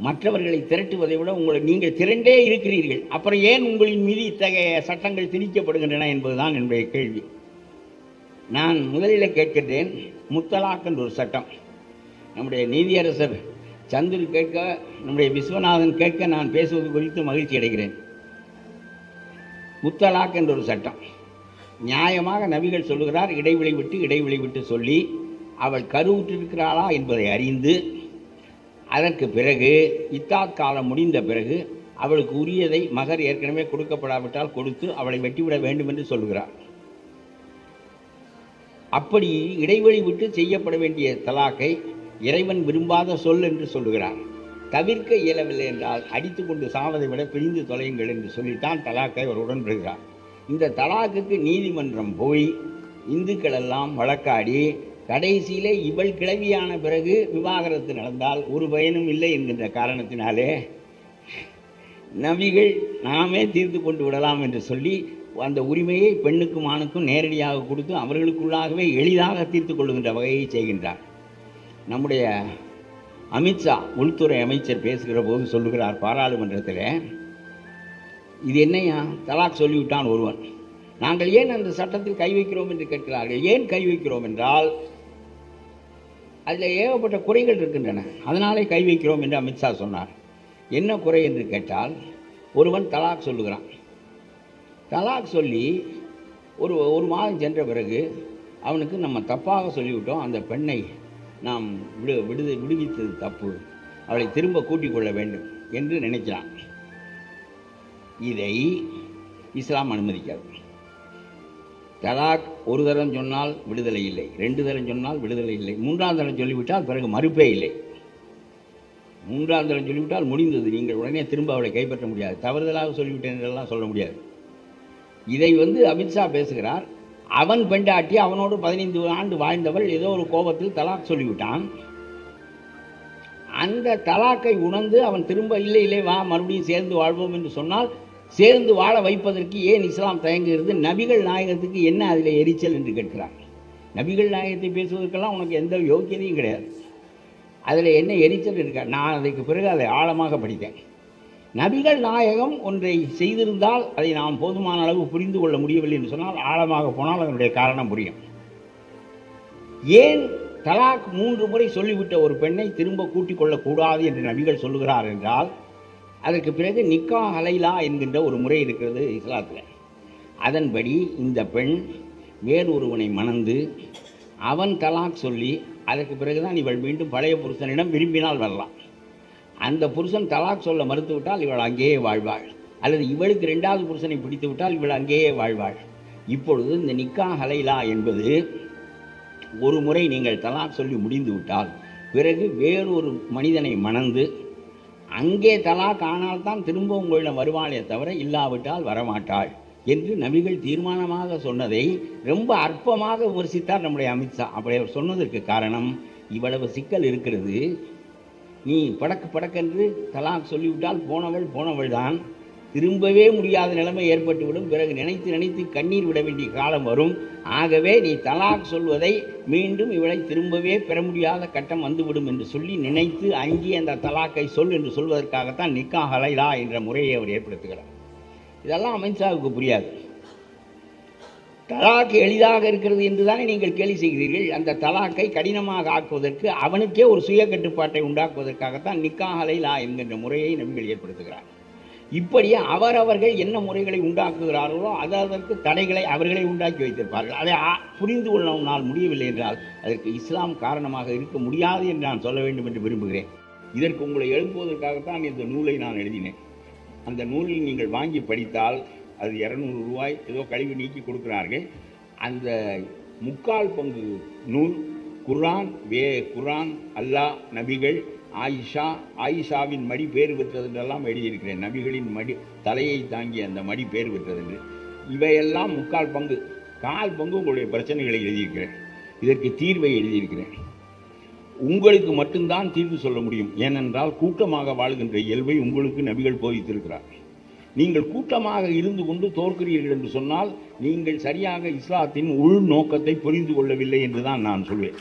மற்றவர்களை திரட்டுவதை விட உங்களை நீங்கள் திரண்டே இருக்கிறீர்கள். அப்புறம் ஏன் உங்களின் மீது இத்தகைய சட்டங்கள் திணிக்கப்படுகின்றன என்பதுதான் என்னுடைய கேள்வி. நான் முதலில் கேட்கின்றேன் முத்தலாக் என்ற ஒரு சட்டம். நம்முடைய நீதியரசர் சந்துரு கேட்க நம்முடைய விஸ்வநாதன் கேட்க நான் பேசுவது குறித்து மகிழ்ச்சி அடைகிறேன். முத்தலாக் என்ற ஒரு சட்டம். நியாயமாக நபிகள் சொல்லுகிறார் இடைவெளி விட்டு இடைவெளி விட்டு சொல்லி அவள் கருவுற்றிருக்கிறாளா என்பதை அறிந்து அதற்கு பிறகு இத்தாத் காலம் முடிந்த பிறகு அவளுக்கு உரியதை மகர் ஏற்கனவே கொடுக்கப்படாவிட்டால் கொடுத்து அவளை வெட்டிவிட வேண்டும் என்று சொல்கிறார். அப்படி இடைவெளி விட்டு செய்யப்பட வேண்டிய தலாக்கை இறைவன் விரும்பாத சொல் என்று சொல்லுகிறான் தவிர்க்க இயலவில்லை என்றால் அடித்து கொண்டு சாவதை விட பிரிந்து தொலையுங்கள் என்று சொல்லித்தான் தலாக்கை அவர் உடன்படுகிறார். இந்த தலாக்குக்கு நீதிமன்றம் போய் இந்துக்கள் எல்லாம் வழக்காடி கடைசியிலே இவள் கிளவியான பிறகு விவாகரத்து நடந்தால் ஒரு பயனும் இல்லை என்கின்ற காரணத்தினாலே நபிகள் நாமே தீர்த்து கொண்டு விடலாம் என்று சொல்லி அந்த உரிமையை பெண்ணுக்கும் ஆணுக்கும் நேரடியாக கொடுத்து அவர்களுக்குள்ளாகவே எளிதாக தீர்த்து கொள்ளுகின்ற வகையை செய்கின்றார். நம்முடைய அமித்ஷா உள்துறை அமைச்சர் பேசுகிற போது சொல்லுகிறார் பாராளுமன்றத்தில் இது என்னையா? தலாக் சொல்லிவிட்டான் ஒருவன். நாங்கள் ஏன் அந்த சட்டத்தில் கை வைக்கிறோம்? என்று கேட்கிறார்கள். ஏன் கை வைக்கிறோம்? என்றால் அதில் ஏகப்பட்ட குறைகள் இருக்கின்றன. அதனாலே கை வைக்கிறோம் என்று அமித்ஷா சொன்னார். என்ன குறை என்று கேட்டால் ஒருவன் தலாக் சொல்லுகிறான். தலாக் சொல்லி ஒரு ஒரு மாதம் சென்ற பிறகு அவனுக்கு நம்ம தப்பாக சொல்லிவிட்டோம். அந்த பெண்ணை நாம் விடு விடுது விடுவித்தது தப்பு. அவளை திரும்ப கூட்டிக் கொள்ள வேண்டும் என்று நினைக்கிறான். இதை இஸ்லாம் அனுமதிக்காது. தலாக் ஒரு தரம் சொன்னால் விடுதலை இல்லை ரெண்டு தரம் சொன்னால் விடுதலை இல்லை. மூன்றாம் தரம் சொல்லிவிட்டால் பிறகு மறுப்பே இல்லை. மூன்றாம் தரம் சொல்லிவிட்டால் முடிந்தது. நீங்கள் உடனே திரும்ப அவளை கைப்பற்ற முடியாது. தவறுதலாக சொல்லிவிட்டேன் என்றெல்லாம் சொல்ல முடியாது. இதை வந்து அமித்ஷா பேசுகிறார். அவன் பெண்டாட்டி அவனோடு பதினைந்து ஆண்டு வாழ்ந்தவள் ஏதோ ஒரு கோபத்தில் தலாக் சொல்லிவிட்டான். அந்த தலாக்கை உணர்ந்து அவன் திரும்ப இல்லை இல்லை வா மறுபடியும் சேர்ந்து வாழ்வோம் என்று சொன்னால் சேர்ந்து வாழ வைப்பதற்கு ஏன் இஸ்லாம் தயங்குகிறது? நபிகள் நாயகத்துக்கு என்ன அதில் எரிச்சல் என்று கேட்கிறார்? நபிகள் நாயகத்தை பேசுவதற்கெல்லாம் உனக்கு எந்த யோக்கியதையும் கிடையாது. அதில் என்ன எரிச்சல் இருக்கா? நான் அதுக்கு பிறகு அதை ஆழமாக படித்தேன். நபிகள் நாயகம் ஒன்றை செய்திருந்தால் அதை நாம் போதுமான அளவு புரிந்து கொள்ள முடியவில்லை என்று சொன்னால் ஆழமாக போனால் அதனுடைய காரணம் புரியும். ஏன் தலாக் மூன்று முறை சொல்லிவிட்ட ஒரு பெண்ணை திரும்ப கூட்டிக் கொள்ளக்கூடாது என்று நபிகள் சொல்லுகிறார் என்றால் அதற்கு பிறகு நிக்கா அலைலா என்கின்ற ஒரு முறை இருக்கிறது இஸ்லாத்தில். அதன்படி இந்த பெண் வேறொருவனை மணந்து அவன் தலாக் சொல்லி அதற்கு பிறகுதான் இவள் மீண்டும் பழைய புருஷனிடம் விரும்பினால் வரலாம். அந்த புருஷன் தலாக் சொல்ல மறுத்துவிட்டால் இவள் அங்கேயே வாழ்வாள். அல்லது இவளுக்கு ரெண்டாவது புருஷனை பிடித்து விட்டால் இவள் அங்கேயே வாழ்வாள். இப்பொழுது இந்த நிக்கா ஹலைலா என்பது ஒரு முறை நீங்கள் தலாக் சொல்லி முடிந்து விட்டால் பிறகு வேறொரு மனிதனை மணந்து அங்கே தலா காணால்தான் திரும்ப உங்களிடம் வருவாளே தவிர இல்லாவிட்டால் வரமாட்டாள் என்று நபிகள் தீர்மானமாக சொன்னதை ரொம்ப அற்பமாக விமர்சித்தார் நம்முடைய அமித்ஷா அப்படி அவர் சொன்னதற்கு காரணம் இவ்வளவு சிக்கல் இருக்கிறது. நீ படக்கு படக்கென்று தலாக் சொல்லிவிட்டால் போனவள் போனவள் தான் திரும்பவே முடியாத நிலைமை ஏற்பட்டுவிடும். பிறகு நினைத்து நினைத்து கண்ணீர் விட வேண்டிய காலம் வரும். ஆகவே நீ தலாக் சொல்வதை மீண்டும் இவளை திரும்பவே பெற முடியாத கட்டம் வந்துவிடும் என்று சொல்லி நினைத்து அங்கே அந்த தலாக்கை சொல் என்று சொல்வதற்காகத்தான் நிக்கா ஹலைலா என்ற முறையை அவர் ஏற்படுத்துகிறார். இதெல்லாம் அமித்ஷாவுக்கு புரியாது. தலாக்கு எளிதாக இருக்கிறது என்று தானே நீங்கள் கேலி செய்கிறீர்கள். அந்த தலாக்கை கடினமாக ஆக்குவதற்கு அவனுக்கே ஒரு சுய கட்டுப்பாட்டை உண்டாக்குவதற்காகத்தான் நிக்கா ஹலைலா என்கின்ற முறையை நபிகள் ஏற்படுத்துகிறார் இப்படியே அவரவர்கள் என்ன முறைகளை உண்டாக்குகிறார்களோ அது அதற்கு தடைகளை அவர்களே உண்டாக்கி வைத்திருப்பார்கள். அதை புரிந்து கொள்ள முடியவில்லை என்றால் அதற்கு இஸ்லாம் காரணமாக இருக்க முடியாது என்று நான் சொல்ல வேண்டும் என்று விரும்புகிறேன். இதற்கு உங்களை எழுப்புவதற்காகத்தான் இந்த நூலை நான் எழுதினேன். அந்த நூலில் நீங்கள் வாங்கி படித்தால் அது இரநூறு ரூபாய் ஏதோ கழிவு நீக்கி கொடுக்கிறார்கள். அந்த முக்கால் பங்கு நூல் குர்ஆன் வே குர்ஆன் அல்லாஹ் நபிகள் ஆயிஷா ஆயிஷாவின் மடி பேர் பெற்றது என்றெல்லாம் எழுதியிருக்கிறேன். நபிகளின் மடி தலையை தாங்கிய அந்த மடி பேர் பெற்றது என்று இவையெல்லாம் முக்கால் பங்கு கால் பங்கு உங்களுடைய பிரச்சனைகளை எழுதியிருக்கிறேன். இதற்கு தீர்வை எழுதியிருக்கிறேன். உங்களுக்கு மட்டும்தான் தீர்வு சொல்ல முடியும். ஏனென்றால் கூட்டமாக வாழ்கின்ற இயல்பை உங்களுக்கு நபிகள் போதித்திருக்கிறார். நீங்கள் கூட்டமாக இருந்து கொண்டு தோற்கிறீர்கள் என்று சொன்னால் நீங்கள் சரியாக இஸ்லாத்தின் உள் நோக்கத்தை புரிந்து கொள்ளவில்லை என்றுதான் நான் சொல்வேன்.